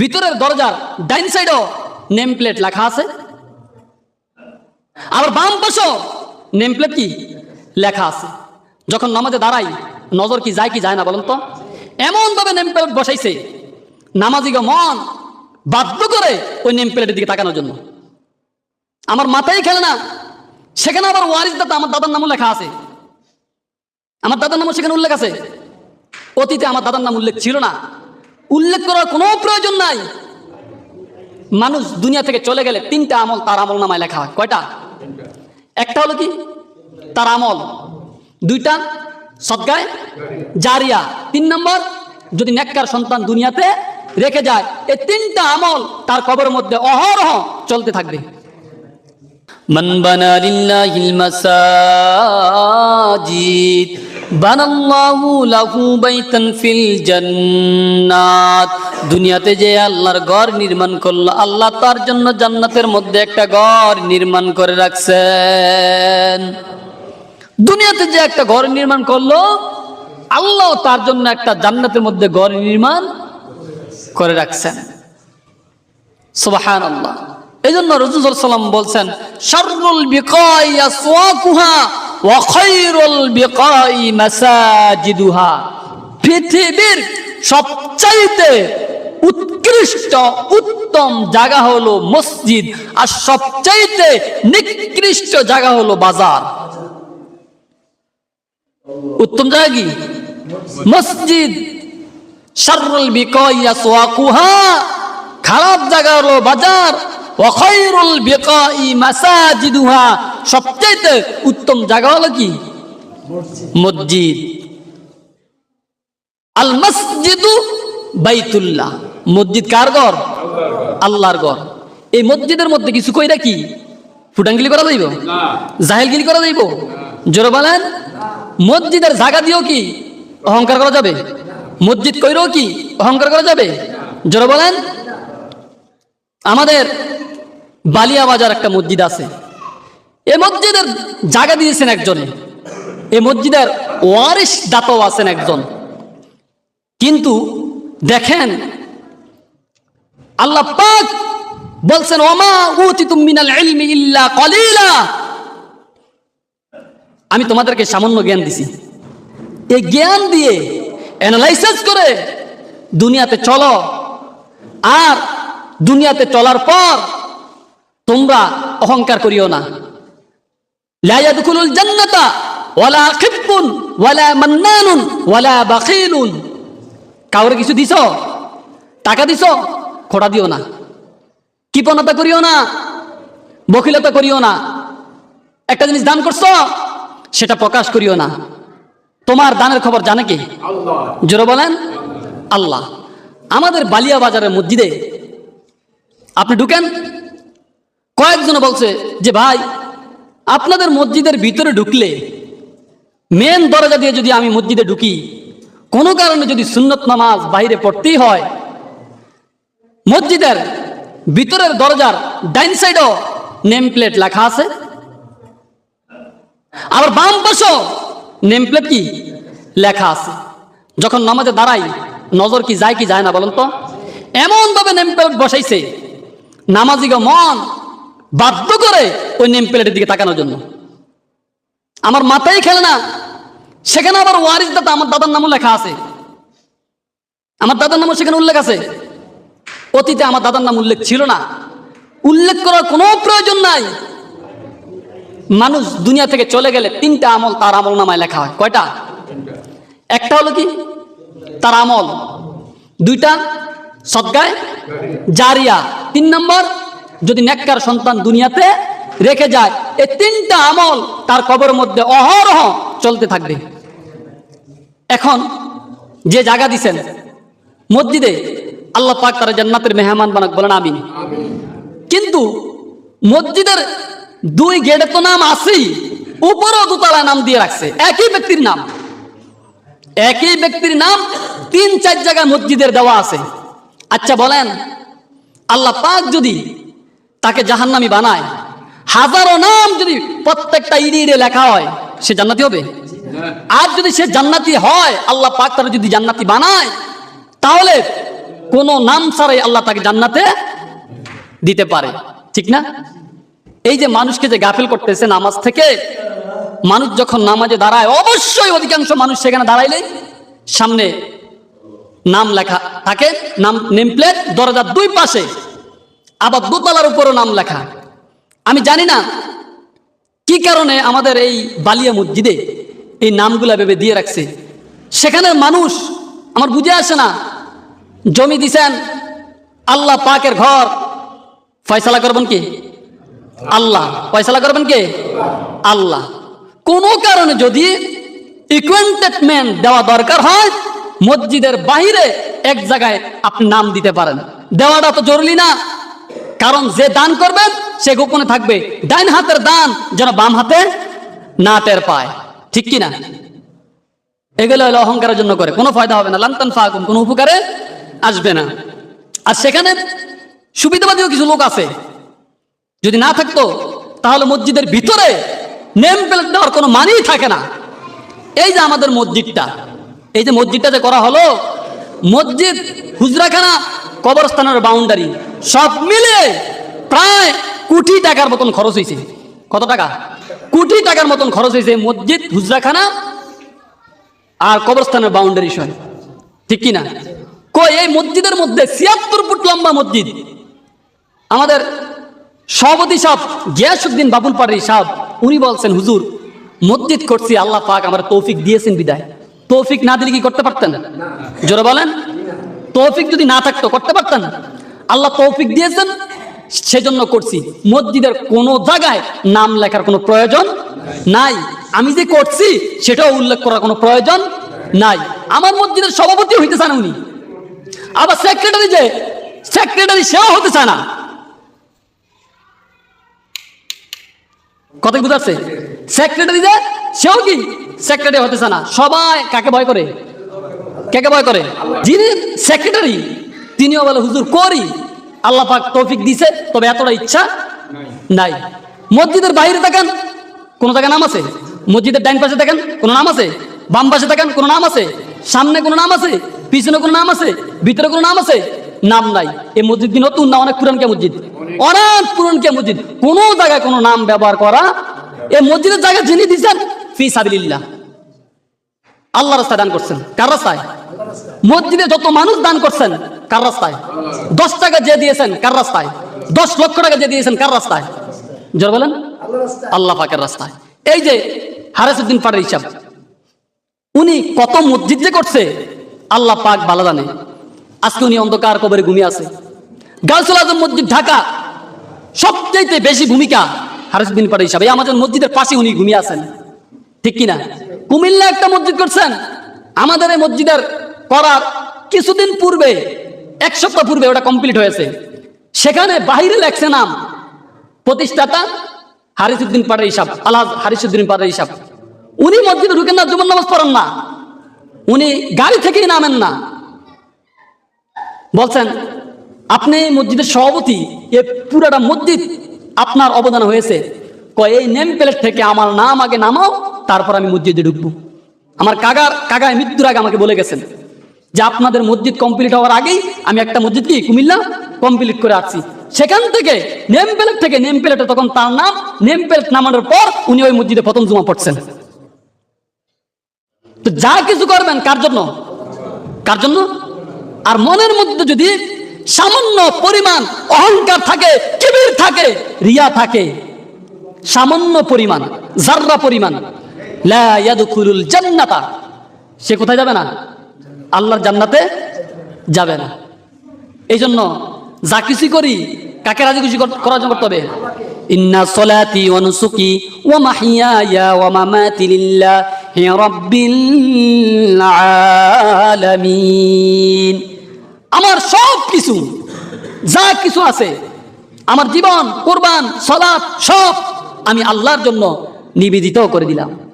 ভিতরের দরজার ডাইন সাইডও নেম প্লেট লেখা আছে। আবার বাম পাশেও নেম প্লেট কি? লেখা আছে। যখন নামাজে দাঁড়াই, নজর কি যায় কি যায় না বলেন তো? এমন ভাবে নেম প্লেট বসাইছে। নামাজিগো মন বাধ্য করে ওই নেম প্লেটের দিকে তাকানোর জন্য। আমার মাথায় খেলে না, সেখানে আবার ওয়ারিস দাদা আমার দাদার নামও লেখা আছে। আমার দাদার নামও সেখানে উল্লেখ আছে। অতীতে আমার দাদার নাম উল্লেখ ছিল না। উল্লেখ করার কোনো প্রয়োজন নাই মানুষ দুনিয়া থেকে চলে গেলে তিনটা আমল তার আমল নামায় লেখা হয় কয়টা একটা হলো কি তার আমল দুইটা সদ্গায় জারিয়া তিন নম্বর যদি নেককার সন্তান দুনিয়াতে রেখে যায় এই তিনটা আমল তার কবরের মধ্যে অহরহ চলতে থাকবে من بنى لله المساجد দুনিয়াতে যে আল্লাহর ঘর নির্মাণ করল, আল্লাহ তার জন্য জান্নাতের মধ্যে একটা ঘর নির্মাণ করে রাখছেন। দুনিয়াতে যে একটা ঘর নির্মাণ করল, আল্লাহ তার জন্য একটা জান্নাতের মধ্যে ঘর নির্মাণ করে রাখছেন। সুবাহান আল্লাহ এই জন্য রজুজুল সাল্লাম বলছেন সর্বল বিকয় পৃথিবীর সবচাইতে উৎকৃষ্ট, উত্তম জায়গা হলো মসজিদ আর সবচাইতে নিকৃষ্ট জায়গা হলো বাজার। উত্তম জায়গা কি? মসজিদ। বিকাই আসওয়াকুহা খারাপ জায়গা হলো বাজার। ওয়াখাইরুল বিকাই মাসাজিদুহা। সবচেয়ে উত্তম জায়গা হলো কি? মসজিদ। আল মসজিদু বাইতুল্লাহ। মসজিদ কার ঘর? আল্লাহর ঘর। এই মসজিদের মধ্যে কিছু কইরা কি? ফুটাঙ্গিলি করা যাইব? জাহেলগিরি করা যাইব? জোরে বলেন। মসজিদের জায়গা দিয়েও কি অহংকার করা যাবে? মসজিদ কইরও কি অহংকার করা যাবে? জোরে বলেন। আমাদের বালিয়া বাজার একটা মসজিদ আছে। এ মসজিদের জায়গা দিয়েছেন একজনে। এ মসজিদের ওয়ারিস দাতাও আছেন একজন। কিন্তু দেখেন, আল্লাহ পাক বলছেন, ওমা উতিতুম মিনাল ইলমি ইল্লা কলিলা। আমি তোমাদেরকে সামান্য জ্ঞান দিছি। এই জ্ঞান দিয়ে অ্যানালাইসিস করে দুনিয়াতে চলো। আর দুনিয়াতে চলার পর তোমরা অহংকার করিও না। লা ইয়াদখুলুল জান্নাতা ওয়ালা খিব্বুন ওয়ালা মান্নানুন ওয়ালা বাখিলুন। কাউরে কিছু দিছ? টাকা দিছ? খোটা দিও না। কৃপণতা করিও না। বকিলতা করিও না। একটা জিনিস দান করছ? সেটা প্রকাশ করিও না। তোমার দানের খবর জানে কি? জোরে বলেন? আল্লাহ। আমাদের বালিয়া বাজারের মসজিদে আপনি ঢুকেন কয়েকজন বলছে যে, ভাই, আপনাদের মসজিদের ভিতরে ঢুকলে মেন দরজা দিয়ে যদি আমি মসজিদে ঢুকি, কোনো কারণে যদি সুন্নত নামাজ বাইরে পড়তেই হয়, মসজিদের ভিতরের দরজার ডাইন সাইডও নেম প্লেট লেখা আছে। আবার বাম পাশেও নেম প্লেট কি? লেখা আছে। যখন নামাজে দাঁড়াই, নজর কি যায় কি যায় না বলেন তো? এমন ভাবে নেম প্লেট বসাইছে নামাজিগো মন বাধ্য করে ওই নেম প্লেটের দিকে তাকানোর জন্য। আমার মাথায় খেলে না। সেখানে আবার ওয়ারিস দাদা আমার দাদার নামও লেখা আছে। আমার দাদার নামও সেখানে উল্লেখ আছে। অতীতে আমার দাদার নাম উল্লেখ ছিল না। উল্লেখ করার কোনো প্রয়োজন নাই। মানুষ দুনিয়া থেকে চলে গেলে তিনটা আমল তার আমল নামায় লেখা হয়। কয়টা? একটা হলো কি? তার আমল। দুইটা সদ্গায় জারিয়া। তিন নম্বর যদি নেককার সন্তান দুনিয়াতে রেখে যায়, এই তিনটা আমল তার কবরের মধ্যে অহরহ চলতে থাকবে। এখন যে জায়গা দিছেন, মসজিদে আল্লাহ পাক তারা জান্নাতের মেহমান বানাক বলেন আমিন। কিন্তু মসজিদের দুই গেটে তো নাম আছেই, উপরেও দুতলা নাম দিয়ে রাখছে, একই ব্যক্তির নাম। একই ব্যক্তির নাম তিন চার জায়গায় মসজিদের দেওয়া আছে। আচ্ছা বলেন, আল্লাহ পাক যদি তাকে জাহান্নামি বানায়। হাজারো নাম যদি প্রত্যেকটা ইডি ইডে লেখা হয়, সে জান্নাতি হবে? আর যদি সে জান্নাতি হয়, আল্লাহ পাক তারা যদি জান্নাতি বানায়, তাহলে কোনো নাম ছাড়াই আল্লাহ তাকে জান্নাতে দিতে পারে। ঠিক না? এই যে মানুষকে যে গাফিল করতেছে নামাজ থেকে, মানুষ যখন নামাজে দাঁড়ায়, অবশ্যই অধিকাংশ মানুষ সেখানে দাঁড়াইলে সামনে নাম লেখা থাকে, নাম, নেমপ্লেট দরজার দুই পাশে আবার দোতলার উপরও নাম লেখা। আমি জানি না কি কারণে আমাদের এই বালিয়া মসজিদে এই নামগুলা ভেবে দিয়ে রাখছে। সেখানে মানুষ আমার বুঝে আসে না, জমি দিছেন, আল্লাহ পাকের ঘর, ফয়সালা করবেন কি? আল্লাহ। ফয়সালা করবেন কে? আল্লাহ। কোনো কারণে যদি ইকুয়েন্টেটমেন্ট দেওয়া দরকার হয়, মসজিদের বাহিরে এক জায়গায় আপনি নাম দিতে পারেন। দেওয়াটা তো জরুরি না। কারণ যে দান করবেন সে গোপনে থাকবে। ডাইন হাতের দান যেন বাম হাতে না টের পায়। ঠিক কি না? এগুলো হলো অহংকারের জন্য করে। কোনো ফায়দা হবে না। লান্তান ফাকুম কোনো উপকারে আসবে না। আর সেখানে সুবিধাবাদীও কিছু লোক আছে। যদি না থাকতো, তাহলে মসজিদের ভিতরে নেম প্লেট দেওয়ার কোনো মানেই থাকে না। এই যে আমাদের মসজিদটা, এই যে মসজিদটা যে করা হলো, মসজিদ হুজরাখানা কবরস্থানের বাউন্ডারি সব মিলে প্রায় কোটি টাকার মতন খরচ হয়েছে। কত টাকা? কোটি টাকার মতন খরচ হয়েছে মসজিদ, হুজরাখানা আর কবরস্থানের বাউন্ডারি সহ। ঠিক কি না কই, এই মসজিদের মধ্যে ছিয়াত্তর ফুট লম্বা মসজিদ। আমাদের সভাপতি সাহেব গিয়াসুদ্দিন বাবুল পাড়ি সাহেব, উনি বলছেন, হুজুর, মসজিদ করছি, আল্লাহ পাক আমার তৌফিক দিয়েছেন বিদায়। তৌফিক না দিলে কি করতে পারতেন? জোরে বলেন। তৌফিক যদি না থাকতো, করতে পারতেন? আল্লাহ তৌফিক দিয়েছেন, সেজন্য করছি। মসজিদের কোনো জায়গায় নাম লেখার কোনো প্রয়োজন নাই। আমি যে করছি, সেটাও উল্লেখ করার কোনো প্রয়োজন নাই। আমার মসজিদের সভাপতি হইতে চান উনি। আবার সেক্রেটারি যে সেক্রেটারি সেও হতে চায় না। কথা বুঝাচ্ছে? সেক্রেটারি যে, সেও কি সেক্রেটারি হতে চায় না? সবাই কাকে ভয় করে? কাকে ভয় করে? যিনি সেক্রেটারি তিনিও বলে, হুজুর, করি। আল্লাহ পাক তৌফিক দিছে, তবে এতটা ইচ্ছা নাই। মসজিদের বাইরে দেখেন কোন জায়গায় নাম আছে? মসজিদের ডাইন পাশে দেখেন কোন নাম আছে? বাম পাশে দেখেন কোন নাম আছে? সামনে কোন নাম আছে? পিছনে কোন নাম আছে? ভিতরে কোন নাম আছে? নাম নাই। এই মসজিদ কি নতুন না অনেক পুরান কে মসজিদ? অনেক পুরান কে মসজিদ। কোন জায়গায় কোনো নাম ব্যবহার করা এই মসজিদের জায়গা যিনি দিচ্ছেন ফি সাবিলিল্লাহ। আল্লাহ রাস্তায় দান করছেন। কার রাস্তায়? মসজিদে যত মানুষ দান করছেন কার রাস্তায়? দশ টাকা যে দিয়েছেন, কার রাস্তায়? দশ লক্ষ টাকা যে দিয়েছেন, কার রাস্তায়? জোর বলেন। আল্লাহ পাকের রাস্তায়। এই যে হারেসুদ্দিন পাড়ের হিসাব, উনি কত মসজিদ যে করছে, আল্লাহ পাক ভালো জানে আজকে উনি অন্ধকার কবরে ঘুমিয়ে আছে। গালসুল আজম মসজিদ ঢাকা, সবচাইতে বেশি ভূমিকা হারেসুদ্দিন পাড়ের হিসাবে। আমাদের মসজিদের পাশে উনি ঘুমিয়ে আছেন। ঠিক কিনা? কুমিল্লা একটা মসজিদ করছেন। আমাদের এই মসজিদের করার কিছুদিন পূর্বে এক সপ্তাহ পূর্বে ওটা কমপ্লিট হয়েছে। সেখানে বাহিরে লেখছে নাম, প্রতিষ্ঠাতা হারিসুদ্দিন পাড়ের হিসাব আল্লাহ হারিসুদ্দিন পাড়ের হিসাব। উনি মসজিদে ঢুকেন না জুমন নামাজ পড়েন না। উনি গাড়ি থেকেই নামেন না। বলছেন, আপনি মসজিদের সভাপতি, এ পুরাটা মসজিদ আপনার অবদান হয়েছে। কয়, এই নেম প্লেট থেকে আমার নাম আগে নামাও, তারপর আমি মসজিদে ঢুকবো। আমার কাগার কাগায় মৃত্যুর আগে আমাকে বলে গেছেন। যে আপনাদের মসজিদ কমপ্লিট হওয়ার আগেই আমি একটা মসজিদ কি কুমিল্লা কমপ্লিট করে আসছি। সেখান থেকে নেম প্লেট থেকে নেম প্লেটে তখন তার নাম নেম প্লেট নামানোর পর উনি ওই মসজিদে প্রথম জমা পড়ছেন। তো যা কিছু করবেন, কার জন্য? কার জন্য? আর মনের মধ্যে যদি সামান্য পরিমাণ অহংকার থাকে কিবির থাকে, রিয়া থাকে, সামান্য পরিমাণ জাররা পরিমাণ, লা ইয়াদখুলুল জান্নাতা, সে কোথায় যাবে না? আল্লাহর জান্নাতে যাবে না। এই জন্য যা কিছু করি, কাকে রাজি খুশি কর- করার জন্য করতে হবে? ইন্না লিল্লাহি রাব্বিল আলামিন। আমার সব কিছু, যা কিছু আছে, আমার জীবন, কোরবান সলাৎ সব আমি আল্লাহর জন্য নিবেদিত করে দিলাম।